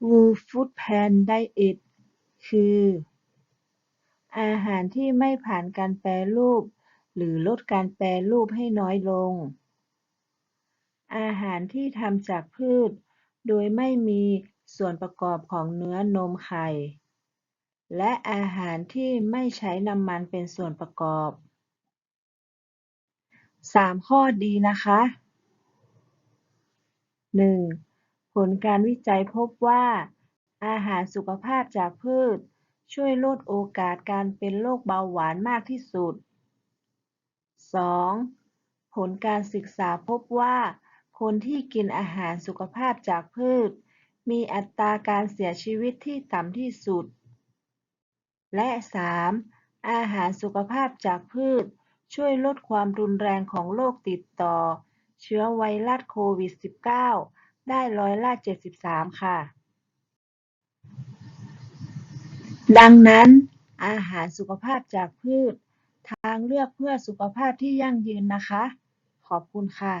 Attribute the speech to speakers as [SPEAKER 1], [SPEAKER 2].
[SPEAKER 1] Whole Food Plant Diet คืออาหารที่ไม่ผ่านการแปรรูปหรือลดการแปรรูปให้น้อยลง อาหารที่ทำจากพืช โดยไม่มีส่วนประกอบของเนื้อนมไข่ และอาหารที่ไม่ใช้น้ำมันเป็นส่วนประกอบสามข้อดีนะคะหนึ่ง ผลการวิจัยพบว่าอาหารสุขภาพจากพืช ช่วยลดโอกาสการเป็นโรคเบาหวานมากที่สุดสองผลการศึกษาพบว่า คนที่กินอาหารสุขภาพจากพืช มีอัตราการเสียชีวิตที่ต่ำที่สุด และสามอาหารสุขภาพจากพืช ช่วยลดความรุนแรงของโรคติดต่อ เชื้อไวรัสโควิด -19 ได้ร้อยละ73ค่ะ ดังนั้น อาหารสุขภาพจากพืช ทางเลือกเพื่อสุขภาพที่ยั่งยืนนะคะ ขอบคุณค่ะ